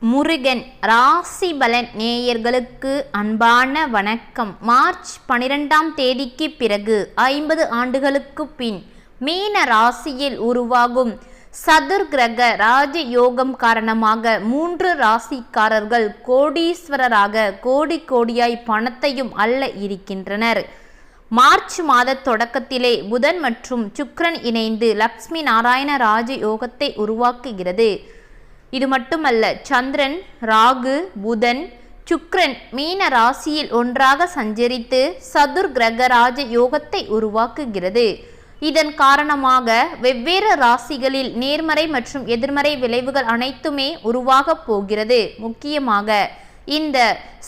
முருகன் ராசிபலன் நேயர்களுக்கு அன்பான வணக்கம். மார்ச் பனிரெண்டாம் தேதிக்கு பிறகு ஐம்பது ஆண்டுகளுக்கு பின் மீன ராசியில் உருவாகும். சதுர்கிரக ராஜயோகம் காரணமாக மூன்று ராசிக்காரர்கள் கோடீஸ்வரராக கோடி கோடியாய் பணத்தையும் அல்ல இருக்கின்றனர். மார்ச் மாத தொடக்கத்திலே புதன் மற்றும் சுக்ரன் இணைந்து லக்ஷ்மி நாராயண ராஜ யோகத்தை உருவாக்குகிறது. இது மட்டுமல்ல சந்திரன் ராகு புதன் சுக்ரன் மீன ராசியில் ஒன்றாக சஞ்சரித்து சதுர் கிரக ராஜ யோகத்தை உருவாக்குகிறது. இதன் காரணமாக வெவ்வேறு ராசிகளில் நேர்மறை மற்றும் எதிர்மறை விளைவுகள் அனைத்துமே உருவாகப் போகிறது. முக்கியமாக இந்த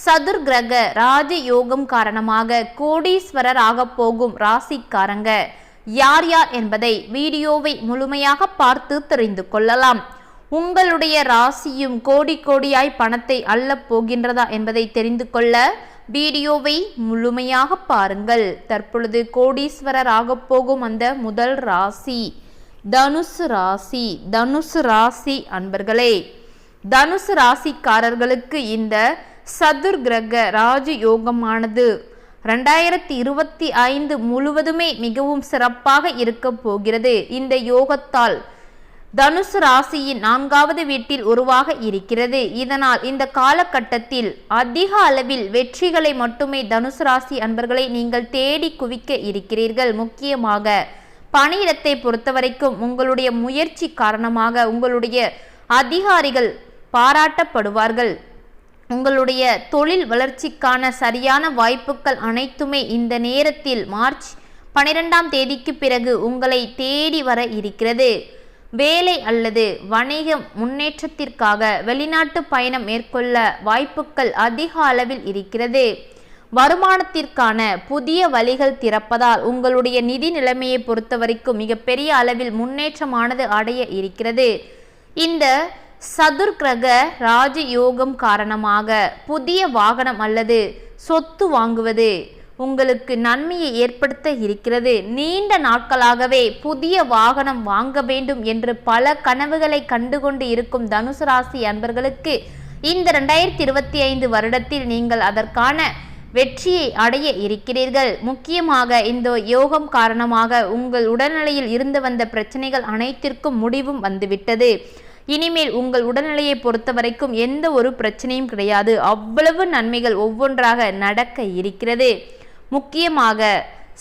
சதுர் கிரக ராஜ யோகம் காரணமாக கோடீஸ்வரர் ஆகப் போகும் ராசிக்காரங்க யார் யார் என்பதை வீடியோவை முழுமையாக பார்த்து தெரிந்து கொள்ளலாம். உங்களுடைய ராசியும் கோடி கோடியாய் பணத்தை அள்ளப் போகின்றதா என்பதை தெரிந்து கொள்ள வீடியோவை முழுமையாக பாருங்கள். தற்பொழுது கோடீஸ்வரர் ஆகப் போகும் அந்த முதல் ராசி தனுசு ராசி தனுசு ராசி அன்பர்களே. தனுசு ராசிக்காரர்களுக்கு இந்த சதுர் கிரக ராஜயோகமானது ரெண்டாயிரத்தி இருபத்தி ஐந்து முழுவதுமே மிகவும் சிறப்பாக இருக்க போகிறது. இந்த யோகத்தால் தனுசு ராசியின் நான்காவது வீட்டில் உருவாக இருக்கிறது. இதனால் இந்த காலகட்டத்தில் அதிக அளவில் வெற்றிகளை மட்டுமே தனுசு ராசி அன்பர்களை நீங்கள் தேடி குவிக்க இருக்கிறீர்கள். முக்கியமாக பணியிடத்தை பொறுத்தவரைக்கும் உங்களுடைய முயற்சி காரணமாக உங்களுடைய அதிகாரிகள் பாராட்டப்படுவார்கள். உங்களுடைய தொழில் வளர்ச்சிக்கான சரியான வாய்ப்புகள் அனைத்துமே இந்த நேரத்தில் மார்ச் பனிரெண்டாம் தேதிக்கு பிறகு உங்களை தேடி வர இருக்கிறது. வேலை அல்லது வணிக முன்னேற்றத்திற்காக வெளிநாட்டு பயணம் மேற்கொள்ள வாய்ப்புகள் அதிக அளவில் இருக்கிறது. வருமானத்திற்கான புதிய வழிகள் திறப்பதால் உங்களுடைய நிதி நிலைமையை பொறுத்தவரைக்கும் மிகப்பெரிய அளவில் முன்னேற்றமானது அடைய இருக்கிறது. இந்த சதுர்கிரக ராஜயோகம் காரணமாக புதிய வாகனம் அல்லது சொத்து வாங்குவது உங்களுக்கு நன்மையை ஏற்படுத்த இருக்கிறது. நீண்ட நாட்களாகவே புதிய வாகனம் வாங்க வேண்டும் என்று பல கனவுகளை கண்டுகொண்டு இருக்கும் தனுசு ராசி அன்பர்களுக்கு இந்த ரெண்டாயிரத்தி இருபத்தி ஐந்து வருடத்தில் நீங்கள் அதற்கான வெற்றியை அடைய இருக்கிறீர்கள். முக்கியமாக இந்த யோகம் காரணமாக உங்கள் உடல்நிலையில் இருந்து வந்த பிரச்சனைகள் அனைத்திற்கும் முடிவும் வந்துவிட்டது. இனிமேல் உங்கள் உடல்நிலையை பொறுத்த வரைக்கும் எந்த ஒரு பிரச்சனையும் கிடையாது. அவ்வளவு நன்மைகள் ஒவ்வொன்றாக நடக்க இருக்கிறது. முக்கியமாக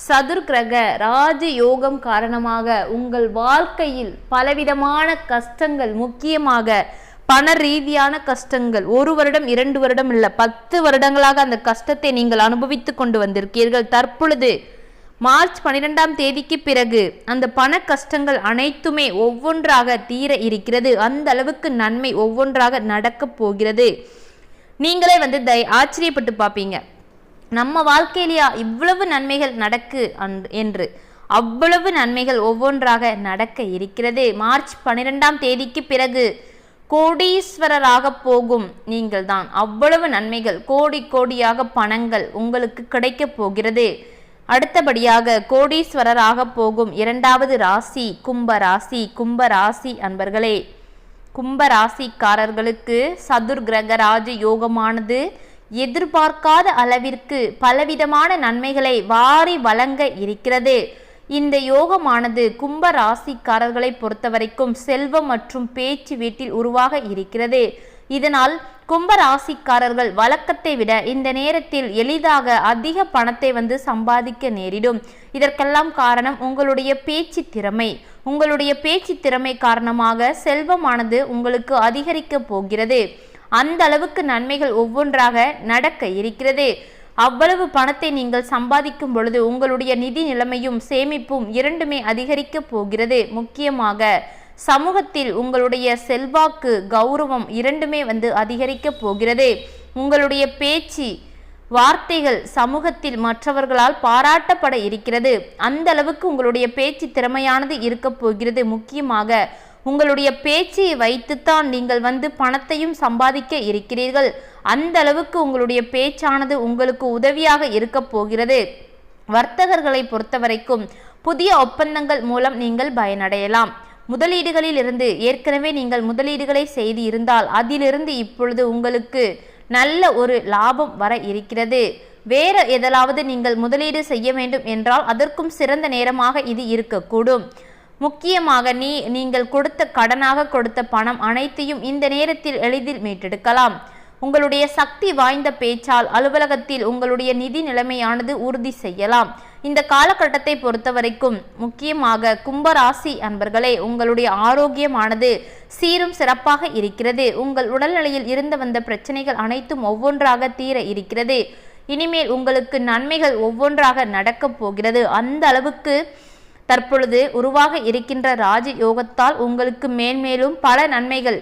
சதுர்கிரக ராஜயோகம் ராஜ யோகம் காரணமாக உங்கள் வாழ்க்கையில் பலவிதமான கஷ்டங்கள் முக்கியமாக பண ரீதியான கஷ்டங்கள். ஒரு வருடம் இரண்டு வருடம் இல்லை பத்து வருடங்களாக அந்த கஷ்டத்தை நீங்கள் அனுபவித்து கொண்டு வந்திருக்கீர்கள். தற்பொழுது மார்ச் பனிரெண்டாம் தேதிக்கு பிறகு அந்த பண கஷ்டங்கள் அனைத்துமே ஒவ்வொன்றாக தீர இருக்கிறது. அந்த அளவுக்கு நன்மை ஒவ்வொன்றாக நடக்கப் போகிறது. நீங்களே வந்து தை ஆச்சரியப்பட்டு பார்ப்பீங்க. நம்ம வாழ்க்கையிலேயா இவ்வளவு நன்மைகள் நடக்கு என்று. அவ்வளவு நன்மைகள் ஒவ்வொன்றாக நடக்க இருக்கிறது. மார்ச் பனிரெண்டாம் தேதிக்கு பிறகு கோடீஸ்வரராக போகும் நீங்கள் தான். அவ்வளவு நன்மைகள் கோடி கோடியாக பணங்கள் உங்களுக்கு கிடைக்கப் போகிறது. அடுத்தபடியாக கோடீஸ்வரராக போகும் இரண்டாவது ராசி கும்ப ராசி கும்ப ராசி அன்பர்களே. கும்ப ராசிக்காரர்களுக்கு சதுர் ராஜ யோகமானது எதிர்பார்க்காத அளவிற்கு பலவிதமான நன்மைகளை வாரி வழங்க இருக்கிறது. இந்த யோகமானது கும்ப ராசிக்காரர்களை பொறுத்தவரைக்கும் செல்வம் மற்றும் பேச்சு வீட்டில் உருவாக இருக்கிறது. இதனால் கும்ப ராசிக்காரர்கள் வழக்கத்தை விட இந்த நேரத்தில் எளிதாக அதிக பணத்தை வந்து சம்பாதிக்க நேரிடும். இதற்கெல்லாம் காரணம் உங்களுடைய பேச்சு திறமை. உங்களுடைய பேச்சு திறமை காரணமாக செல்வமானது உங்களுக்கு அதிகரிக்க போகிறது. அந்த அளவுக்கு நன்மைகள் ஒவ்வொன்றாக நடக்க இருக்கிறது. அவ்வளவு பணத்தை நீங்கள் சம்பாதிக்கும் பொழுது உங்களுடைய நிதி நிலைமையும் சேமிப்பும் இரண்டுமே அதிகரிக்கப் போகிறது. முக்கியமாக சமூகத்தில் உங்களுடைய செல்வாக்கு கௌரவம் இரண்டுமே வந்து அதிகரிக்க போகிறது. உங்களுடைய பேச்சு வார்த்தைகள் சமூகத்தில் மற்றவர்களால் பாராட்டப்பட இருக்கிறது. அந்த அளவுக்கு உங்களுடைய பேச்சு திறமையானது இருக்க போகிறது. முக்கியமாக உங்களுடைய பேச்சை வைத்துத்தான் நீங்கள் வந்து பணத்தையும் சம்பாதிக்க இருக்கிறீர்கள். அந்த அளவுக்கு உங்களுடைய பேச்சானது உங்களுக்கு உதவியாக இருக்கப் போகிறது. வர்த்தகர்களை பொறுத்தவரைக்கும் புதிய ஒப்பந்தங்கள் மூலம் நீங்கள் பயனடையலாம். முதலீடுகளில் இருந்து ஏற்கனவே நீங்கள் முதலீடுகளை செய்து இருந்தால் அதிலிருந்து இப்பொழுது உங்களுக்கு நல்ல ஒரு லாபம் வர இருக்கிறது. வேறு எதலாவது நீங்கள் முதலீடு செய்ய வேண்டும் என்றால் அதற்கும் சிறந்த நேரமாக இது இருக்கக்கூடும். முக்கியமாக நீ நீங்கள் கொடுத்த கடனாக கொடுத்த பணம் அனைத்தையும் இந்த நேரத்தில் எளிதில் மீட்டெடுக்கலாம். உங்களுடைய சக்தி வாய்ந்த பேச்சால் அலுவலகத்தில் உங்களுடைய நிதி நிலைமையானது உறுதி செய்யலாம். இந்த காலகட்டத்தை பொறுத்தவரைக்கும் முக்கியமாக கும்பராசி அன்பர்களே உங்களுடைய ஆரோக்கியமானது சீரும் சிறப்பாக இருக்கிறது. உங்கள் உடல்நிலையில் இருந்து வந்த பிரச்சனைகள் அனைத்தும் ஒவ்வொன்றாக தீர இருக்கிறது. இனிமேல் உங்களுக்கு நன்மைகள் ஒவ்வொன்றாக நடக்கப் போகிறது. அந்த அளவுக்கு தற்பொழுது உருவாக இருக்கின்ற ராஜ யோகத்தால் உங்களுக்கு மேன்மேலும் பல நன்மைகள்.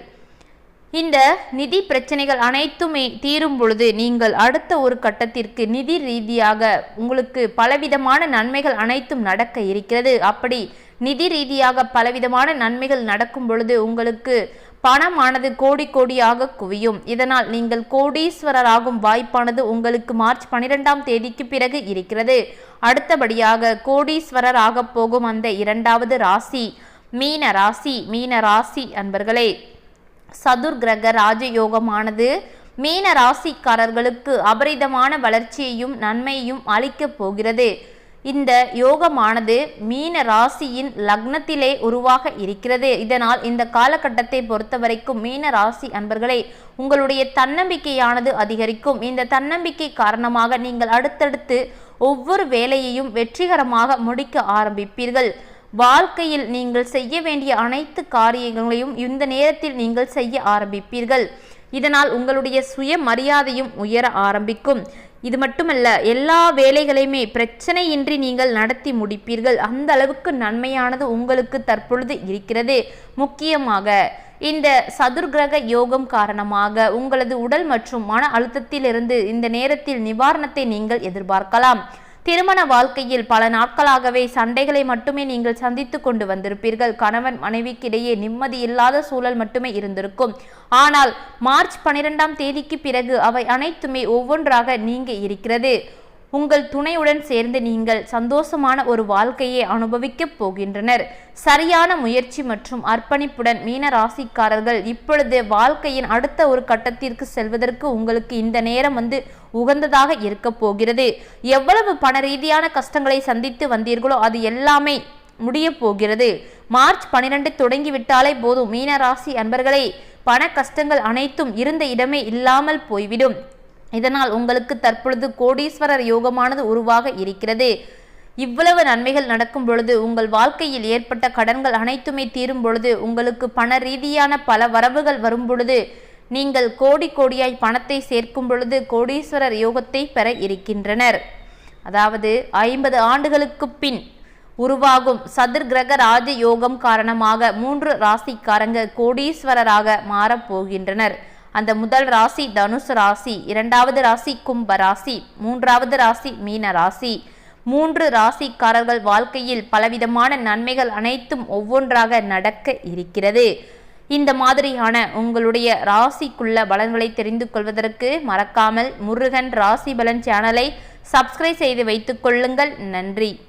இந்த நிதி பிரச்சனைகள் அனைத்துமே தீரும் பொழுது நீங்கள் அடுத்த ஒரு கட்டத்திற்கு நிதி ரீதியாக உங்களுக்கு பலவிதமான நன்மைகள் அனைத்தும் நடக்க இருக்கிறது. அப்படி நிதி ரீதியாக பலவிதமான நன்மைகள் நடக்கும் பொழுது உங்களுக்கு பணமானது கோடி கோடியாக குவியும். இதனால் நீங்கள் கோடீஸ்வரராகும் வாய்ப்பானது உங்களுக்கு மார்ச் பனிரெண்டாம் தேதிக்கு பிறகு இருக்கிறது. அடுத்தபடியாக கோடீஸ்வரர் போகும் அந்த இரண்டாவது ராசி மீன ராசி மீன ராசி அன்பர்களே. சதுர் கிரக ராஜயோகமானது மீன ராசிக்காரர்களுக்கு அபரிதமான வளர்ச்சியையும் நன்மையையும் அளிக்கப் போகிறது. இந்த யோகமானது மீன ராசியின் லக்னத்திலே உருவாக இருக்கிறது. இதனால் இந்த காலகட்டத்தை பொறுத்தவரைக்கும் மீன ராசி அன்பர்களே உங்களுடைய தன்னம்பிக்கையானது அதிகரிக்கும். இந்த தன்னம்பிக்கை காரணமாக நீங்கள் அடுத்தடுத்து ஒவ்வொரு வேலையையும் வெற்றிகரமாக முடிக்க ஆரம்பிப்பீர்கள். வாழ்க்கையில் நீங்கள் செய்ய வேண்டிய அனைத்து காரியங்களையும் இந்த நேரத்தில் நீங்கள் செய்ய ஆரம்பிப்பீர்கள். இதனால் உங்களுடைய சுய மரியாதையும் உயர ஆரம்பிக்கும். இது மட்டுமல்ல எல்லா வேலைகளையுமே பிரச்சனையின்றி நீங்கள் நடத்தி முடிப்பீர்கள். அந்த அளவுக்கு நன்மையானது உங்களுக்கு தற்பொழுது இருக்கிறது. முக்கியமாக இந்த சதுர்கிரக யோகம் காரணமாக உங்களது உடல் மற்றும் மன அழுத்தத்திலிருந்து இந்த நேரத்தில் நிவாரணத்தை நீங்கள் எதிர்பார்க்கலாம். திருமண வாழ்க்கையில் பல நாட்களாகவே சண்டைகளை மட்டுமே நீங்கள் சந்தித்து கொண்டு வந்திருப்பீர்கள். கணவன் மனைவிக்கிடையே நிம்மதி இல்லாத சூழல் மட்டுமே இருந்திருக்கும். ஆனால் மார்ச் பனிரெண்டாம் தேதிக்கு பிறகு அவை அனைத்துமே ஒவ்வொன்றாக நீங்க இருக்கிறது. உங்கள் துணையுடன் சேர்ந்து நீங்கள் சந்தோஷமான ஒரு வாழ்க்கையை அனுபவிக்கப் போகின்றனர். சரியான முயற்சி மற்றும் அர்ப்பணிப்புடன் மீன ராசிக்காரர்கள் இப்பொழுது வாழ்க்கையின் அடுத்த ஒரு கட்டத்திற்கு செல்வதற்கு உங்களுக்கு இந்த நேரம் வந்து உகந்ததாக இருக்க போகிறது. எவ்வளவு பண ரீதியான கஷ்டங்களை சந்தித்து வந்தீர்களோ அது எல்லாமே முடிய போகிறது. மார்ச் பனிரெண்டு தொடங்கிவிட்டாலே போதும். மீனராசி அன்பர்களை அன்பர்களே பண கஷ்டங்கள் அனைத்தும் இருந்த இடமே இல்லாமல் போய்விடும். இதனால் உங்களுக்கு தற்பொழுது கோடீஸ்வரர் யோகமானது உருவாக இருக்கிறது. இவ்வளவு நன்மைகள் நடக்கும் பொழுது உங்கள் வாழ்க்கையில் ஏற்பட்ட கடன்கள் அனைத்துமே தீரும் பொழுது உங்களுக்கு பண ரீதியான பல வரவுகள் வரும் பொழுது நீங்கள் கோடி கோடியாய் பணத்தை சேர்க்கும் பொழுது கோடீஸ்வரர் யோகத்தை பெற இருக்கின்றனர். அதாவது ஐம்பது ஆண்டுகளுக்கு பின் உருவாகும் சதுர் கிரக ராஜ யோகம் காரணமாக மூன்று ராசிக்காரங்க கோடீஸ்வரராக மாறப்போகின்றனர் அந்த முதல் ராசி தனுசு ராசி இரண்டாவது ராசி கும்ப ராசி மூன்றாவது ராசி மீன ராசி. மூன்று ராசிக்காரர்கள் வாழ்க்கையில் பலவிதமான நன்மைகள் அனைத்தும் ஒவ்வொன்றாக நடக்க இருக்கிறது. இந்த மாதிரியான உங்களுடைய ராசிக்குள்ள பலன்களை தெரிந்து கொள்வதற்கு மறக்காமல் முருகன் ராசி பலன் சேனலை சப்ஸ்கிரைப் செய்து வைத்துக் கொள்ளுங்கள். நன்றி.